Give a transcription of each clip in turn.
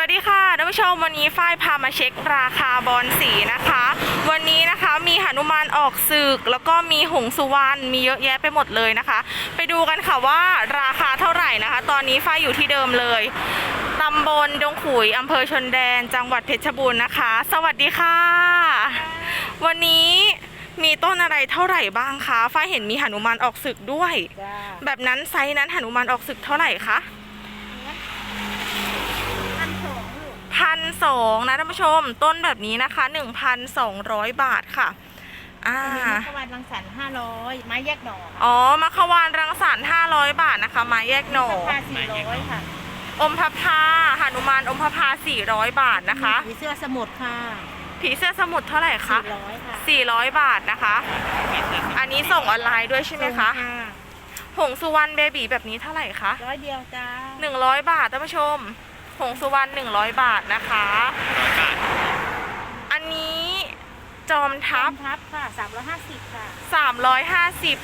วัสดีค่ะท่านผู้ชมวันนี้ฝ้ายพามาเช็คราคาบอลสีนะคะ วันนี้นะคะมีหนุมานออกศึก แล้วก็มีหงสุวรรณมีเยอะแยะไปหมดเลยนะคะ ไปดูกันค่ะว่าราคาเท่าไหร่นะคะ ตอนนี้ฝ้ายอยู่ที่เดิมเลยตำบลดงขุยอำเภอชนแดน จังหวัดเพชรบูรณ์นะคะ สวัสดีค่ะ วันนี้มีต้นอะไรเท่าไหร่บ้างคะฝ้ายเห็นมีหนุมานออกศึกด้วยจ้าแบบนั้นไซส์นั้นหนุมานออกศึกเท่าไหร่คะ 1,200นะท่านผู้ชม ต้นแบบนี้นะคะ 1,200 บาทค่ะอ่ามะขวานรังสรรค์ห้าร้อยไม้แยกดอกอ๋อมะขวานรังสรรค์500 บาทนะคะ ไม้แยกหน่อผ้าสี่อยค่ะ อมพพาหนุมานอมพพา400 บาทนะคะผีเสื้อสมุดค่ะผีเสื้อสมุดเท่าไหร่คะสี่ร้อยค่ะสี่ร้อยบาทนะคะ อันนี้ส่งออนไลน์ด้วยใช่ไหมคะ หงสุวรรณเบบีแบบนี้เท่าไหร่คะร้อยเดียวจ้าหนึ่งร้อยบาทท่านผู้ชม หงสุวรรณหนึ่งร้อยบาทนะคะอันนี้จอมทัพ ทับค่ะสามร้อยห้าสิบค่ะ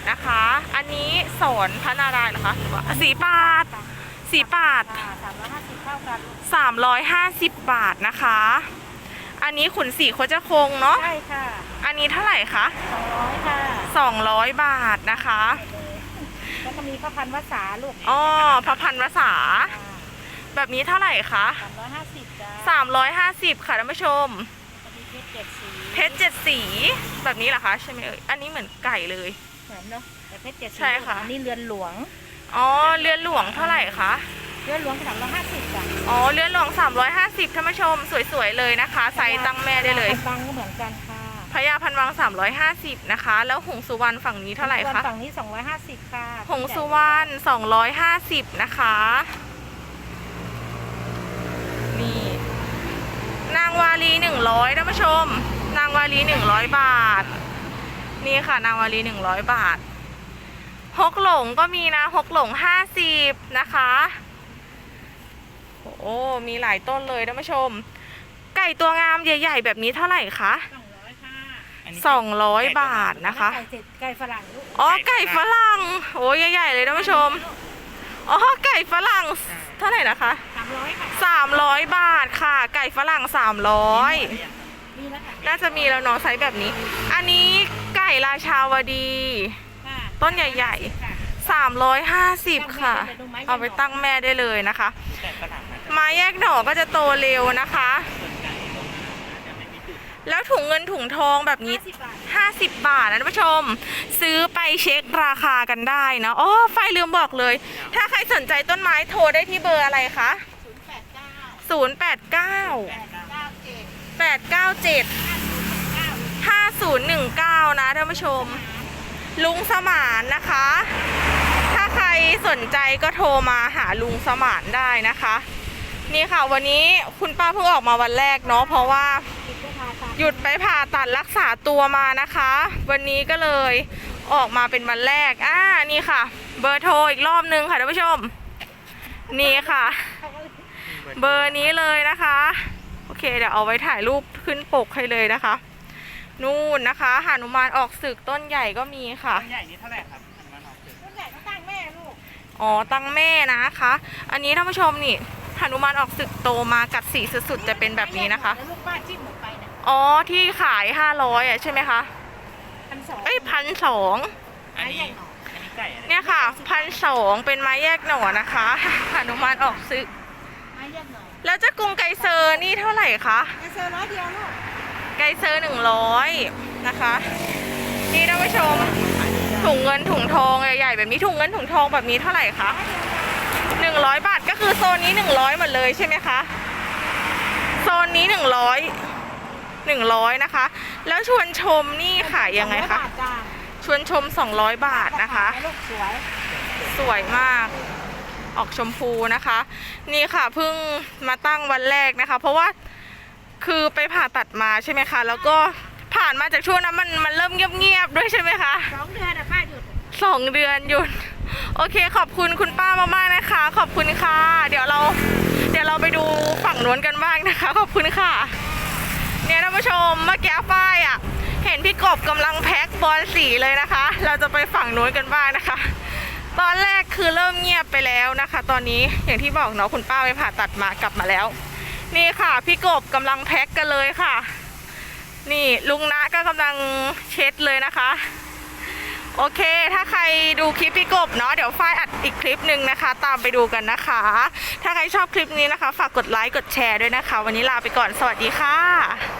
350 นะคะ อันนี้สอนพระนารายณ์นะคะหรือว่าสีปาดสีปาดค่ะสามร้อยห้าสิบเท่ากัน350 บาทนะคะ อันนี้ขุนสีโคจะคงเนาะ ใช่ค่ะอันนี้เท่าไหร่คะ สองร้อยค่ะ 200 บาทนะคะ แล้วก็มีข้าวพันวาสาลูกอ๋อพระพันวษา แบบนี้เท่าไหร่คะสามร้อยห้าสิบจ้า350ค่ะท่านผู้ชม มีเพชรเจ็ดสีเพชรเจ็ดสีแบบนี้เหรอคะใช่ไหมเอ่ยอันนี้เหมือนไก่เลย เหมือนเนาะแต่เพชรเจ็ดสีใช่ค่ะ อันนี่เรือนหลวง อ๋อเรือนหลวงเท่าไหร่คะเรือนหลวงสามร้อยห้าสิบจ้ะอ๋อเรือนหลวง350ท่านผู้ชม สวยๆเลยนะคะใส่ตั้งแม่ได้เลยบางก็เหมือนกันค่ะพญาพันวัง350นะคะ แล้วหงสุวรรณฝั่งนี้เท่าไหร่ส่วนคะฝั่งนี้สองร้อยห้าสิบค่ะหงสุวรรณ250นะคะ นี่ นางวาลี100ท่านผู้ชม นางวาลี100บาท นี่ค่ะนางวาลี100บาทฮกหลงก็มีนะฮกหลง50นะคะโอ้มีหลายต้นเลยท่านผู้ชม ไก่ตัวงามใหญ่ ๆ แบบนี้เท่าไหร่คะสองร้อยค่ะสองร้อยบาทนะคะไก่เสร็จไก่ฝรั่งลูกอ๋อไก่ฝรั่งโอ้ยใหญ่ ๆ เลยท่านผู้ชมอ๋อไก่ฝรั่งเท่าไหร่นะคะ สามร้อยค่ะสามร้อยบาทค่ะ ไก่ฝรั่งสามร้อยมีแล้วค่ะน่าจะมีแล้วเนาะไซส์แบบนี้ อันนี้ไก่ราชาวดีค่ะต้นใหญ่ค่ะสามร้อยห้าสิบค่ะ เอาไปตั้งแม่ได้เลยนะคะแต่ฝรั่งนะจะไม้แยกหน่อก็จะโตเร็วนะคะส่วนใหญ่ลงมาจะไม่มีจุดแล้วถุงเงินถุงทองแบบนี้ห้าสิบบาท50 บาทนะท่านผู้ชม ซื้อไปเช็คราคากันได้นะอ๋อไฟลืมบอกเลย ถ้าใครสนใจต้นไม้โทรได้ที่เบอร์อะไรคะ ศูนย์แปดเก้าแปดเก้าเจ็ดห้าศูนย์หนึ่งเก้านะท่านผู้ชม ลุงสมานนะคะ ถ้าใครสนใจก็โทรมาหาลุงสมานได้นะคะ นี่ค่ะวันนี้คุณป้าเพิ่งออกมาวันแรกเนาะเพราะว่าหยุดไปผ่าตัดรักษาตัวมานะคะ วันนี้ก็เลยออกมาเป็นวันแรก อ่า นี่ค่ะ เบอร์โทรอีกรอบนึงค่ะท่านผู้ชม นี่ค่ะ เบอร์นี้เลยนะคะ โอเคเดี๋ยวเอาไว้ถ่ายรูปขึ้นปกให้เลยนะคะ นู่นนะคะหานุมานออกศึกต้นใหญ่ก็มีค่ะ ต้นใหญ่นี่เท่าไหร่ครับอันนั้นออกเสร็จต้นใหญ่ก็ตั้งแม่ลูก อ๋อตั้งแม่นะคะ อันนี้ท่านผู้ชมนี่หานุมานออกศึกโตมากัดสีสุดๆจะเป็นแบบนี้นะคะ แล้วลูกป้าจิ้มหมดไปเนี่ยอ๋อที่ขาย500อะใช่ไหมคะพันสองเอ้ยพันสองอันนี้ไม้ใหญ่หน่อยอันนี้ไก่อะไรเนี่ยค่ะพันสองเป็นไม้แยกหน่อนะคะหนุมานออกซึก ไม้แยกหน่อยแล้วเจ้ากรุงไกเซอร์นี่เท่าไหร่คะไอเซอร์ร้อยเดียวลูกไกเซอร์หนึ่งร้อยนะคะ นี่ท่านผู้ชม ถุงเงินถุงทองใหญ่ๆแบบนี้ถุงเงินถุงทองแบบนี้เท่าไหร่คะหนึ่งร้อยบาทก็คือโซนนี้หนึ่งร้อยหมดเลยใช่ไหมคะ โซนนี้หนึ่งร้อยหนึ่งร้อยนะคะ แล้วชวนชมนี่ขายยังไงคะสอร้อบาทจ้าชวนชม200บาทนะคะลูกสวยสวยมาก ออกชมพูนะคะ นี่ค่ะเพิ่งมาตั้งวันแรกนะคะ เพราะว่าคือไปผ่าตัดมาใช่ไหมคะ แล้วก็ผ่านมาจากช่วงนั้นมันมันเริ่มเงียบๆด้วยใช่ไหมคะสองเดือนอะป้าหยุดสองเดือนหยุด โอเคขอบคุณคุณป้ามากๆนะคะ ขอบคุณค่ะ เดี๋ยวเราเดี๋ยวเราไปดูฝั่งนู้นกันบ้างนะคะ ขอบคุณค่ะ เนี่ยท่านผู้ชมเมื่อกี้ฝ้ายอะเห็นพี่กบกำลังแพ็คบอลสีเลยนะคะ เราจะไปฝั่งนู้นกันบ้างนะคะ ตอนแรกคือเริ่มเงียบไปแล้วนะคะ ตอนนี้อย่างที่บอกเนาะคุณป้าไปผ่าตัดมากลับมาแล้ว นี่ค่ะ พี่กบกำลังแพ็คกันเลยค่ะ นี่ลุงนะก็กำลังเช็ดเลยนะคะ โอเค ถ้าใครดูคลิปพี่กบเนาะเดี๋ยวฝ้ายอัดอีกคลิปหนึ่งนะคะ ตามไปดูกันนะคะ ถ้าใครชอบคลิปนี้นะคะ ฝากกดไลค์กดแชร์ด้วยนะคะ วันนี้ลาไปก่อนสวัสดีค่ะ